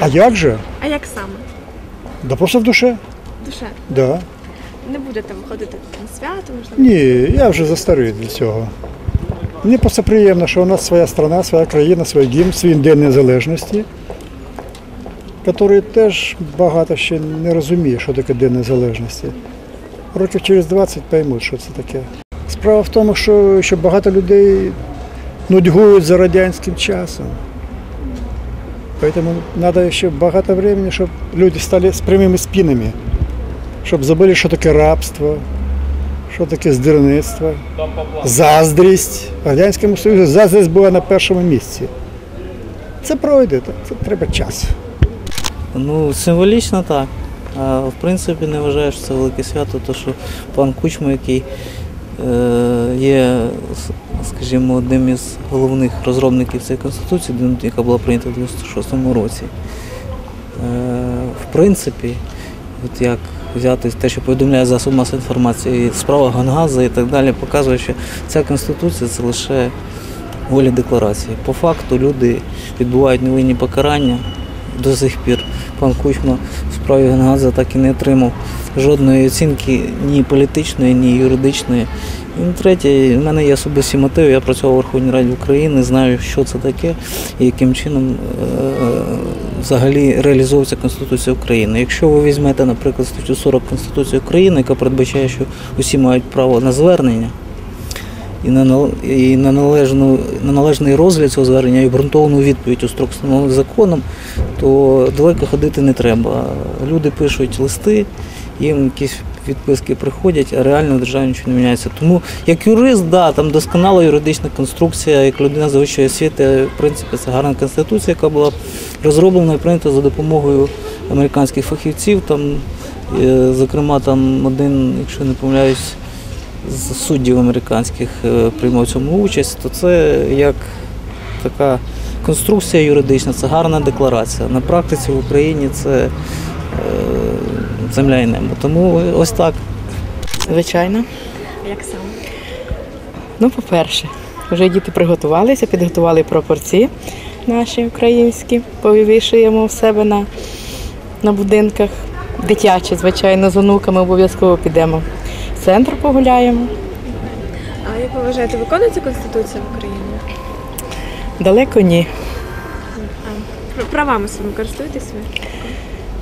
А як же? А як саме? Да просто в душе. Душе. Да. Не будете виходити на свято, можливо? Ні, я вже застарий для цього. Мені просто приємно, що у нас своя страна, своя країна, свій гімн, свій День Незалежності, який теж багато ще не розуміє, що таке День Незалежності. Років через 20 поймуть, що це таке. Справа в тому, що, що багато людей нудьгують за радянським часом. Поэтому треба ще багато времени, щоб люди стали з прямими спинами, щоб забули, що таке рабство, що таке здирництво, заздрість. В Радянському Союзі заздрість була на першому місці. Це пройде, це- треба час. Ну, символічно так. В принципі не вважаю, що це велике свято, то що пан Кучма, який є, скажімо, одним із головних розробників цієї конституції, яка була прийнята у 96-му році. Е, в принципі, от як взяти те, що повідомляє засоб масової інформації, справа Гангаза і так далі, показує, що ця конституція це лише воля декларації. По факту люди відбувають невинні покарання до сих пір. Пан Кучма в справі Гангаза так і не отримав жодної оцінки ні політичної, ні юридичної. І третє, в мене є особисті мотиви. Я працював у Верховній Раді України, знаю, що це таке і яким чином е, взагалі реалізовується Конституція України. Якщо ви візьмете, наприклад, статтю 40 Конституції України, яка передбачає, що усі мають право на звернення, і на, належну, на належний розгляд цього звернення і обґрунтовану відповідь у строк встановлений законом, то далеко ходити не треба. Люди пишуть листи, їм якісь відписки приходять, а реально в державі нічого не міняється. Тому як юрист, да, там досконала юридична конструкція, як людина з вищої освіти, в принципі, це гарна конституція, яка була розроблена і прийнята за допомогою американських фахівців. Там, е, зокрема, там один, якщо не помиляюсь, з суддів американських е, приймав в цьому участь, то це як така конструкція юридична, це гарна декларація. На практиці в Україні це е, земля і небо. Тому ось так. Звичайно. Як саме? Ну, по-перше, вже діти приготувалися, підготували прапорці наші українські, повішуємо в себе на, на будинках. Дитячі, звичайно, з онуками обов'язково підемо. Центр погуляємо. А як ви вважаєте, виконується Конституція в Україні? Далеко ні. Пр- Правами своїми користуєтесь ви?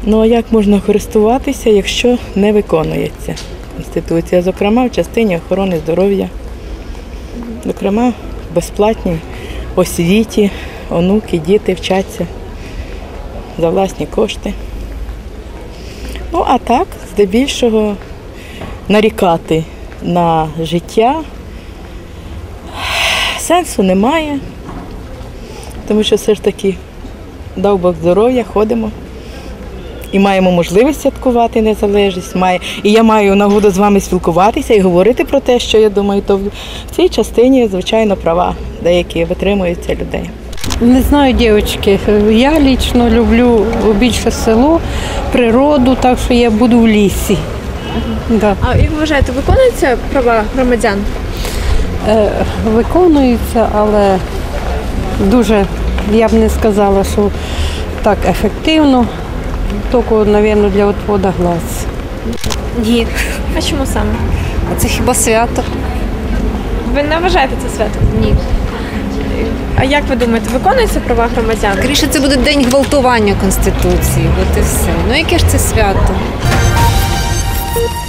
Ну а як можна користуватися, якщо не виконується Конституція, зокрема в частині охорони здоров'я, зокрема в безплатній освіті, онуки, діти вчаться за власні кошти. Ну, а так, здебільшого, нарікати на життя сенсу немає, тому що все ж таки дав Бог здоров'я, ходимо і маємо можливість святкувати незалежність. Має, і я маю нагоду з вами спілкуватися і говорити про те, що я думаю, то в цій частині, звичайно, права деякі витримуються людей. Не знаю, дівчатки. Я лічно люблю більше село, природу, так що я буду в лісі. Да. А як ви вважаєте, виконуються права громадян? Е, виконується, але дуже, я б не сказала, що так ефективно, тільки, мабуть, для відводу глаз. Ні, А чому саме? а це хіба свято? Ви не вважаєте це свято? Ні. А як ви думаєте, виконуються права громадян? Скоріше, це буде день гвалтування Конституції, от і все. Ну яке ж це свято? you